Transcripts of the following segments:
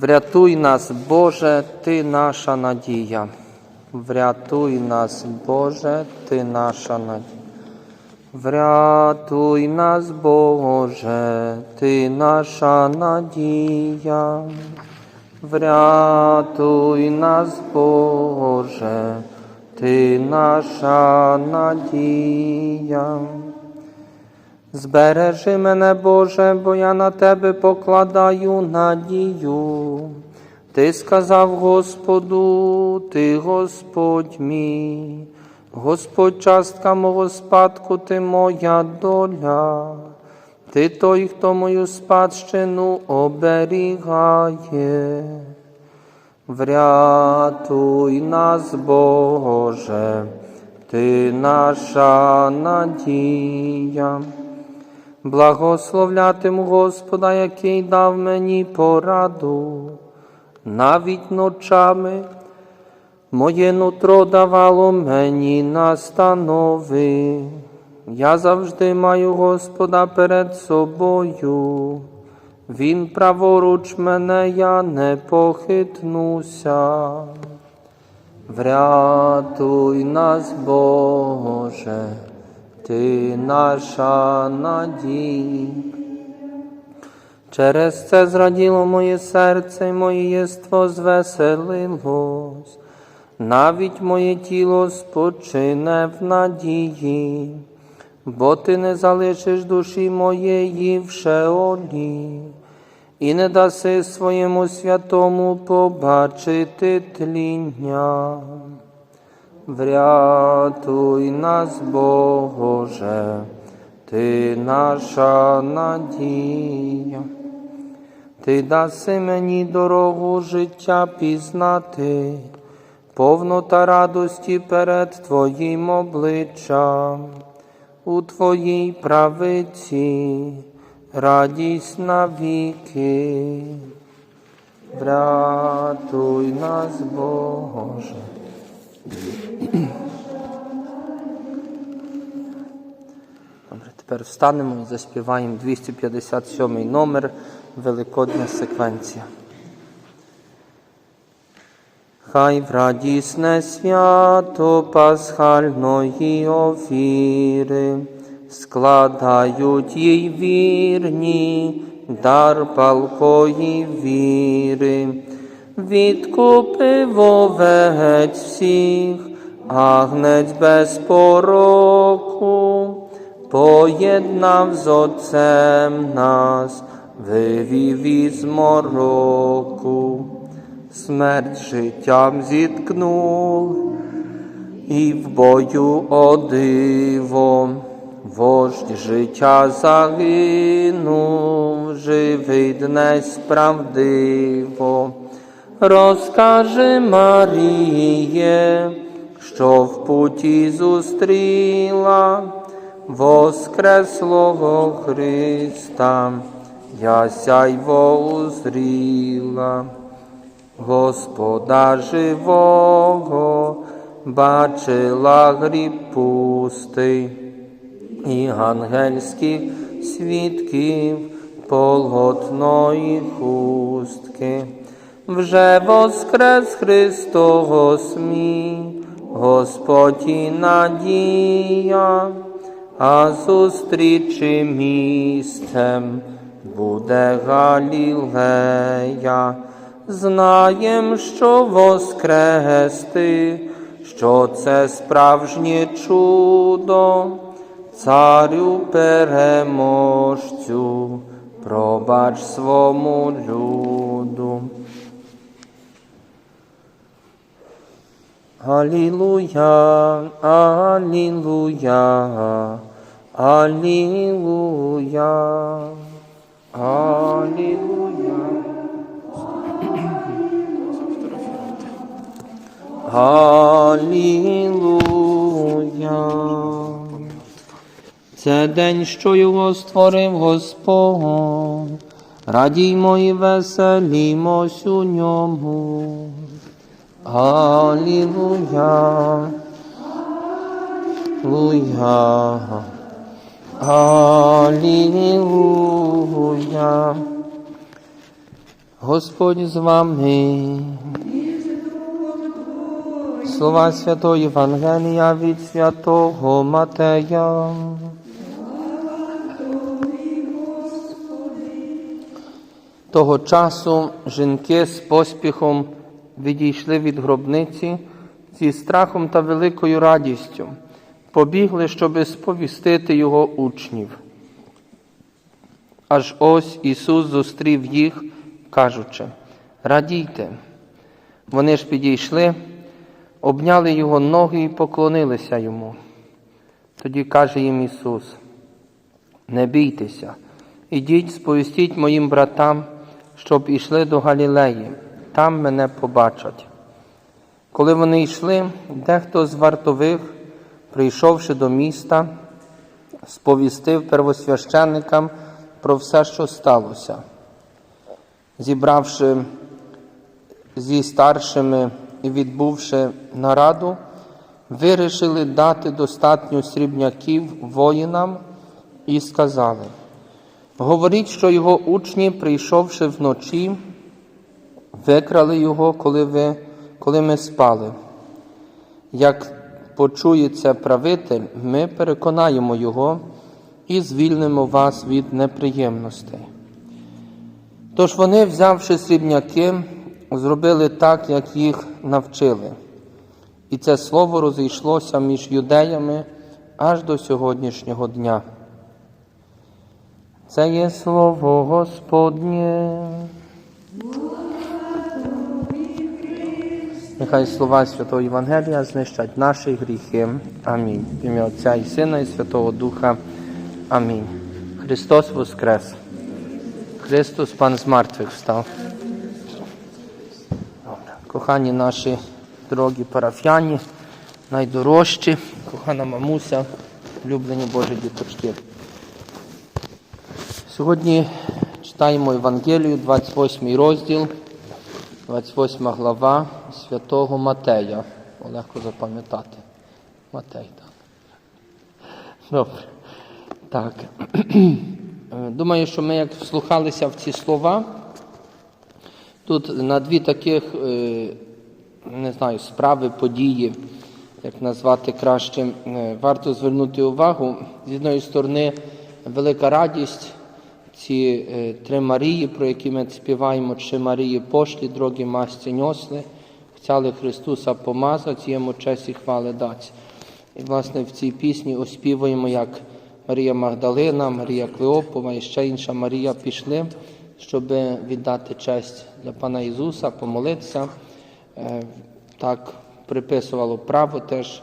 Врятуй нас, Боже, Ти наша надія. Врятуй нас, Боже, Ти наша надія. Врятуй нас, Боже, Ти наша надія. Врятуй нас, Боже, Ти наша надія. Збережи мене, Боже, бо я на Тебе покладаю надію. Ти сказав Господу, Ти Господь мій, Господь частка мого спадку, Ти моя доля, Ти той, хто мою спадщину оберігає. Врятуй нас, Боже, Ти наша надія. Благословлятиму Господа, який дав мені пораду, навіть ночами моє нутро давало мені настанови. Я завжди маю Господа перед собою. Він праворуч мене, я не похитнуся. Врятуй нас, Боже, Ти наша надія. Через це зраділо моє серце, і моє єство звеселилось, навіть моє тіло спочине в надії, бо ти не залишиш душі моєї в шеолі, і не даси своєму святому побачити тління. Врятуй нас, Боже, Ти наша надія. Ти даси мені дорогу життя пізнати, повнота радості перед Твоїм обличчям, у Твоїй правиці, радість навіки. Врятуй нас, Боже. Тепер встанемо і заспіваємо 257 номер Великодня секвенція. Хай в радісне свято пасхальної офіри складають їй вірні дар палкої віри, відкупив овець всіх, агнець без пороку, поєднав з Отцем нас, вивів із мороку, смерть життям зіткнув, і в бою одиво, вождь життя загинув, живий днес правдиво. Розкаже Маріє, що в путі зустріла Воскреслого Христа, я сяйво узріла, Господа живого бачила гріб пустий і ангельських свідків полотної хустки. Вже воскрес Христос мій, Господь і надія, а зустрічі місцем буде Галілея. Знаєм, що воскрести, що це справжнє чудо, царю переможцю, пробач свому люду. Алілуя, Алілуя, Алілуя, Алілуя. Алілуя. Це день, що його створив Господь. Радіймо і веселімось у ньому. Алілуя. Луя. Алілуя. Господь з вами. Слова Святої Євангелія від Святого Матея. Того часу жінки з поспіхом відійшли від гробниці зі страхом та великою радістю, побігли, щоби сповістити його учнів. Аж ось Ісус зустрів їх, кажучи, радійте. Вони ж підійшли, обняли його ноги і поклонилися йому. Тоді каже їм Ісус, не бійтеся, ідіть, сповістіть моїм братам, щоб ішли до Галілеї, там мене побачать. Коли вони йшли, дехто з вартових, прийшовши до міста, сповістив первосвященникам про все, що сталося. Зібравши зі старшими і відбувши нараду, вирішили дати достатньо срібняків воїнам і сказали: говоріть, що його учні, прийшовши вночі, викрали його, коли, ви, коли ми спали. Як почує це правитель, ми переконаємо його і звільнимо вас від неприємностей. Тож вони, взявши срібняки, зробили так, як їх навчили. І це слово розійшлося між юдеями аж до сьогоднішнього дня. Це є слово Господнє. Нехай слова Святого Євангелія знищать наші гріхи. Амінь. В ім'я Отця і Сина, і Святого Духа. Амінь. Христос Воскрес. Христос Пан з мертвих встав. Кохані наші дорогі парафіяні, найдорожчі, кохана мамуся, улюблені Божі діточки. Сьогодні читаємо Євангелію, 28 розділ, 28 глава святого Матея. Легко запам'ятати. Матей, так. Добре. Так. Думаю, що ми як вслухалися в ці слова, тут на дві таких, е, не знаю, справи, події, як назвати краще, е, варто звернути увагу. З одної сторони, велика радість, ці е, три Марії, про які ми співаємо, чи Марії пошлі, дорогі масці ньосли, хотіли Христуса помазати, йому честь і хвали дати. І, власне, в цій пісні оспівуємо, як Марія Магдалина, Марія Клеопова і ще інша Марія пішли, щоб віддати честь для Пана Ісуса, помолитися. Е, Так приписувало право теж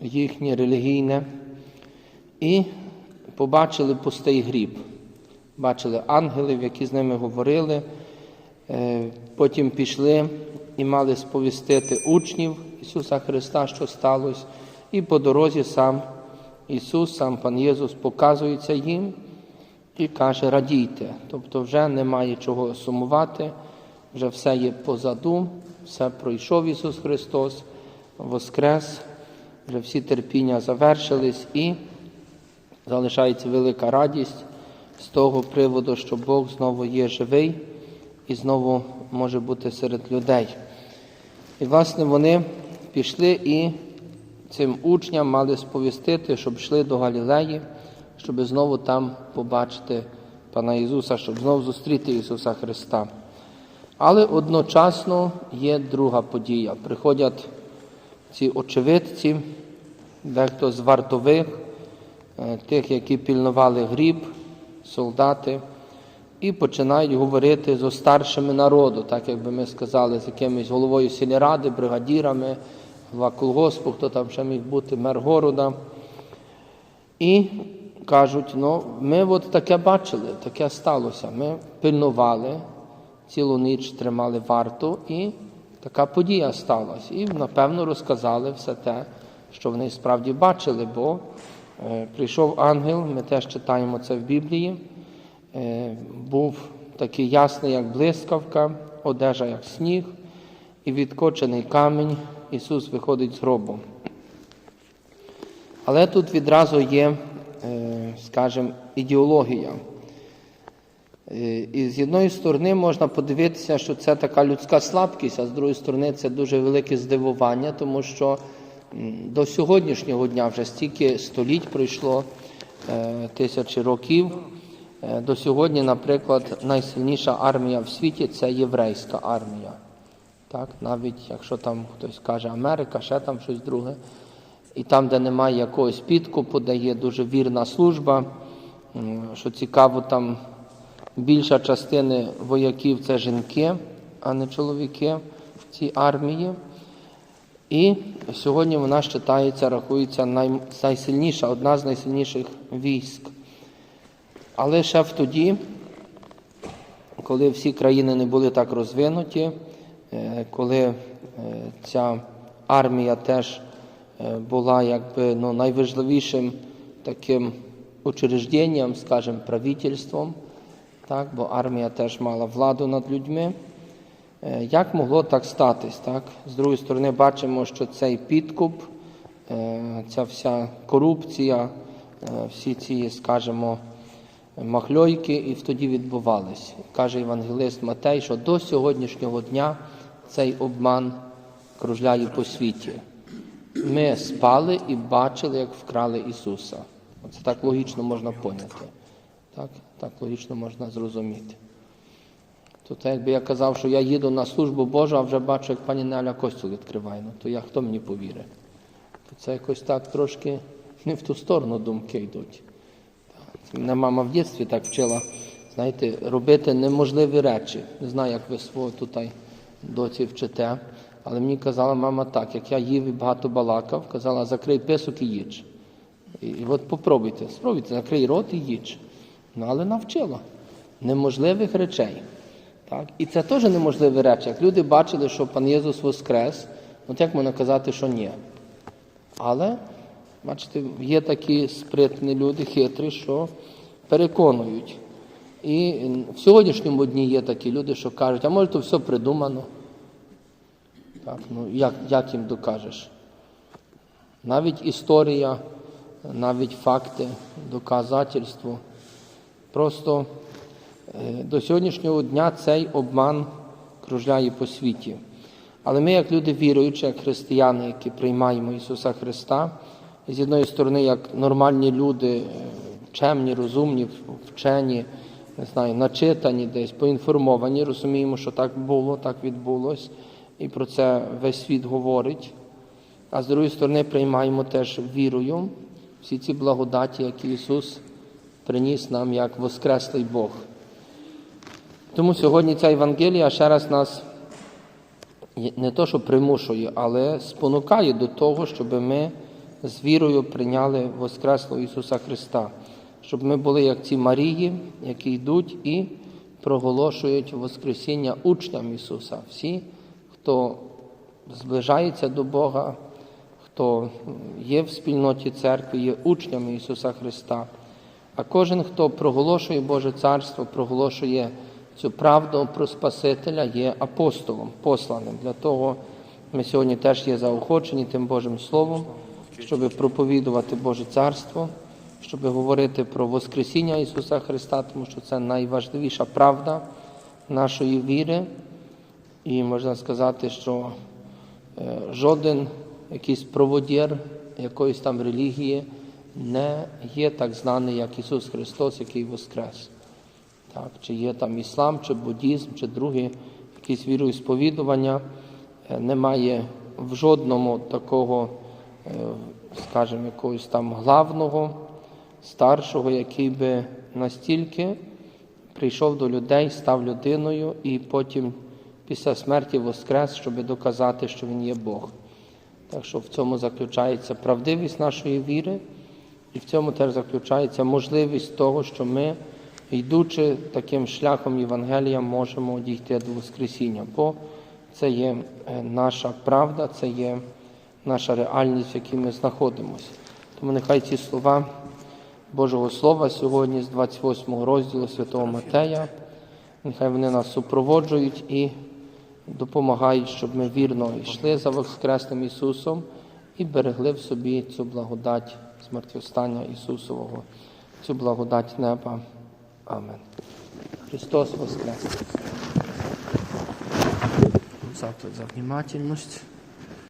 їхнє релігійне. І побачили пустий гріб. Бачили ангелів, які з ними говорили. Е, Потім пішли і мали сповістити учнів Ісуса Христа, що сталося, і по дорозі сам Ісус, сам Пан Єсус показується їм і каже, радійте. Тобто вже немає чого сумувати, вже все є позаду, все пройшов Ісус Христос, Воскрес, вже всі терпіння завершились і залишається велика радість з того приводу, що Бог знову є живий і знову може бути серед людей. І, власне, вони пішли і цим учням мали сповістити, щоб йшли до Галілеї, щоб знову там побачити Пана Ісуса, щоб знову зустріти Ісуса Христа. Але одночасно є друга подія. Приходять ці очевидці, дехто з вартових, е, тих, які пільнували гріб, солдати, і починають говорити з старшими народу, так як би ми сказали, з якимось головою сільради, бригадірами, голова колгоспу, хто там ще міг бути, мер города. І кажуть, ну, ми от таке бачили, таке сталося. Ми пильнували, цілу ніч тримали варту, і така подія сталася. І, напевно, розказали все те, що вони справді бачили, бо е, прийшов ангел, ми теж читаємо це в Біблії. Е, був такий ясний, як блискавка, одежа, як сніг, і відкочений камінь. Ісус виходить з гробу. Але тут відразу є, е, скажімо, ідеологія. Е, І з одної сторони можна подивитися, що це така людська слабкість, а з другої сторони це дуже велике здивування, тому що до сьогоднішнього дня вже стільки століть пройшло, тисячі років. Е, До сьогодні, наприклад, найсильніша армія в світі це єврейська армія. Так, навіть якщо там хтось каже Америка, ще там щось друге. І там, де немає якогось підкупу, де є дуже вірна служба, що цікаво, там більша частина вояків це жінки, а не чоловіки в цій армії. І сьогодні вона вважається, рахується най- найсильніша, одна з найсильніших військ. Але ще в тоді, коли всі країни не були так розвинуті, е, коли е, ця армія теж е, була якби ну, найважливішим таким учрежденням, скажімо, правительством, так, бо армія теж мала владу над людьми. Як могло так статись? Так? З другої сторони, бачимо, що цей підкуп, ця вся корупція, всі ці, скажімо, махльойки і тоді відбувались. Каже євангелист Матей, що до сьогоднішнього дня цей обман кружляє по світі. Ми спали і бачили, як вкрали Ісуса. Це так логічно можна поняти. Так, так логічно можна зрозуміти. То це якби я казав, що я їду на службу Божу, а вже бачу, як пані Неля костюл відкриває. Ну то я хто мені повірить? То це якось так трошки не в ту сторону думки йдуть. Мене мама в дитинстві так вчила, знаєте, робити неможливі речі. Не знаю, як ви свого тут доці вчите. Але мені казала мама так, як я їв і багато балакав, казала, закрий писок і їж. І, і от попробуйте, спробуйте, закрий рот і їж. Ну, але навчила неможливих речей. Так? І це теж неможливі речі. Як люди бачили, що пан Єсус воскрес, от як можна казати, що ні. Але, бачите, є такі спритні люди, хитрі, що переконують. І в сьогоднішньому дні є такі люди, що кажуть, а може, то все придумано. Так, ну, як, як їм докажеш? Навіть історія, навіть факти, доказательство. Просто е, до сьогоднішнього дня цей обман кружляє по світі. Але ми, як люди віруючі, як християни, які приймаємо Ісуса Христа, з одної сторони, як нормальні люди, е, чемні, розумні, вчені, не знаю, начитані десь, поінформовані, розуміємо, що так було, так відбулось, і про це весь світ говорить. А з другої сторони, приймаємо теж вірою всі ці благодаті, які Ісус приніс нам як Воскреслий Бог. Тому сьогодні ця Євангелія ще раз нас не то, що примушує, але спонукає до того, щоб ми з вірою прийняли Воскреслого Ісуса Христа, щоб ми були як ці Марії, які йдуть і проголошують Воскресіння учням Ісуса. Всі, хто зближається до Бога, хто є в спільноті церкви, є учнями Ісуса Христа. А кожен, хто проголошує Боже Царство, проголошує цю правду про Спасителя, є апостолом, посланим. Для того ми сьогодні теж є заохочені тим Божим Словом, щоб проповідувати Боже Царство, щоб говорити про Воскресіння Ісуса Христа, тому що це найважливіша правда нашої віри. І можна сказати, що е, жоден якийсь проводір якоїсь там релігії не є так знаний, як Ісус Христос, який Воскрес. Так, Чи є там іслам, чи буддізм, чи другі якісь віроісповідування, е, немає в жодному такого, скажімо, якогось там главного, старшого, який би настільки прийшов до людей, став людиною і потім після смерті воскрес, щоб доказати, що Він є Бог. Так що в цьому заключається правдивість нашої віри, і в цьому теж заключається можливість того, що ми, йдучи таким шляхом Євангелія, можемо дійти до Воскресіння. Бо це є е, наша правда, це є наша реальність, в якій ми знаходимося. Тому нехай ці слова Божого Слова сьогодні з 28 розділу Святого Матея, нехай вони нас супроводжують і допомагають, щоб ми вірно йшли за Воскресним Ісусом і берегли в собі цю благодать смертвостання Ісусового, цю благодать неба. Амен. Христос воскрес! За, за внимательность.